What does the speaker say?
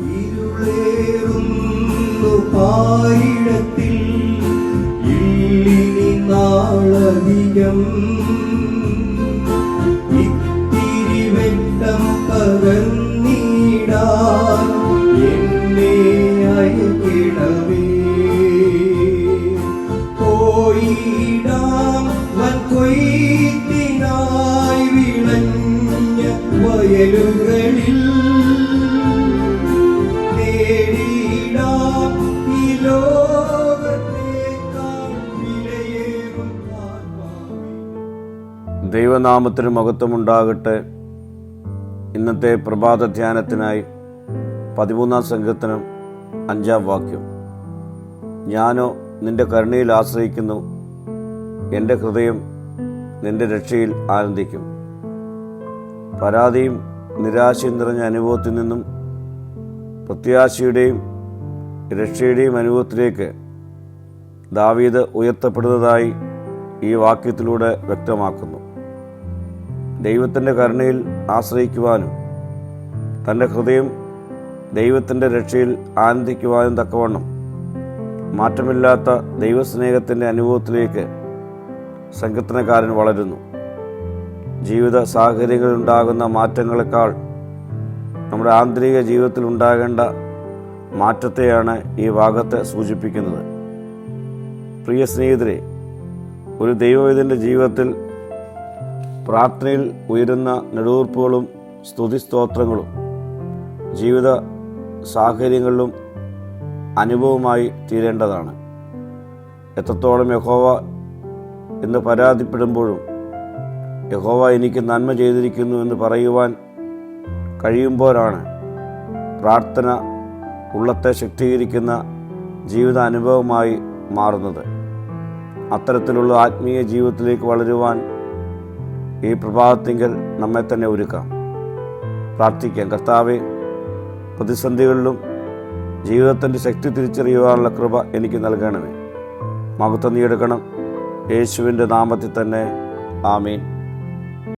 ഇരുളേറുന്നു പാരിടത്തിൽ. ഇല്ലിനി നാളധികം. ഇത്തിരി വെട്ടം പകർന്നിടാൻ എന്നെ അയക്കിടവേ പോയിടാം വൻ കൊയ്ത്തിനായി വിളഞ്ഞ വയലുകളിൽ. ദൈവനാമത്തിന് മഹത്വമുണ്ടാകട്ടെ. ഇന്നത്തെ പ്രഭാത ധ്യാനത്തിനായി പതിമൂന്നാം സംഘത്തിനും അഞ്ചാം വാക്യം. ഞാനോ നിന്റെ കരുണയിൽ ആശ്രയിക്കുന്നു. എന്റെ ഹൃദയം നിന്റെ രക്ഷയിൽ ആനന്ദിക്കും. പരാതിയും നിരാശയും നിറഞ്ഞ അനുഭവത്തിൽ നിന്നും പ്രത്യാശയുടെയും രക്ഷയുടെയും അനുഭവത്തിലേക്ക് ദാവീദ് ഉയർത്തപ്പെടുന്നതായി ഈ വാക്യത്തിലൂടെ വ്യക്തമാക്കുന്നു. ദൈവത്തിന്റെ കരുണയിൽ ആശ്രയിക്കുവാനും തന്റെ ഹൃദയം ദൈവത്തിന്റെ രക്ഷയിൽ ആനന്ദിക്കുവാനും തക്കവണ്ണം. മാറ്റമില്ലാത്ത ദൈവസ്നേഹത്തിന്റെ അനുഭവത്തിലേക്ക് സങ്കീർത്തനക്കാരൻ വളരുന്നു. ജീവിത സാഹചര്യങ്ങളിൽ ഉണ്ടാകുന്ന മാറ്റങ്ങളെക്കാൾ നമ്മുടെ ആന്തരിക ജീവിതത്തിൽ ഉണ്ടാകേണ്ട മാറ്റത്തെയാണ് ഈ ഭാഗത്ത് സൂചിപ്പിക്കുന്നത്. പ്രിയ സ്നേഹിതരെ ഒരു ദൈവവേദന്റെ ജീവിതത്തിൽ പ്രാർത്ഥനയിൽ ഉയരുന്ന നെടുവീർപ്പുകളും സ്തുതിസ്തോത്രങ്ങളും ജീവിത സാഹചര്യങ്ങളിലും അനുഭവമായി തീരേണ്ടതാണ്. എത്രത്തോളം യഹോവ എന്ന് പരാതിപ്പെടുമ്പോഴും യഹോവ എനിക്ക് നന്മ ചെയ്തിരിക്കുന്നു എന്ന് പറയുവാൻ കഴിയുമ്പോഴാണ് പ്രാർത്ഥന ഉള്ളത്തെ ശക്തീകരിക്കുന്ന ജീവിത അനുഭവമായി മാറുന്നത്. അത്തരത്തിലുള്ള ആത്മീയ ജീവിതത്തിലേക്ക് വളരുവാൻ ഈ പ്രഭാതത്തിങ്കൽ നമ്മെ തന്നെ ഒരുക്കാം. പ്രാർത്ഥിക്കാം. കർത്താവെ പ്രതിസന്ധികളിലും ജീവിതത്തിന്റെ ശക്തി തിരിച്ചറിയുവാനുള്ള കൃപ എനിക്ക് നൽകണമേ. മഹത്വം നീ എടുക്കണം. യേശുവിന്റെ നാമത്തിൽ തന്നെ. ആമീൻ.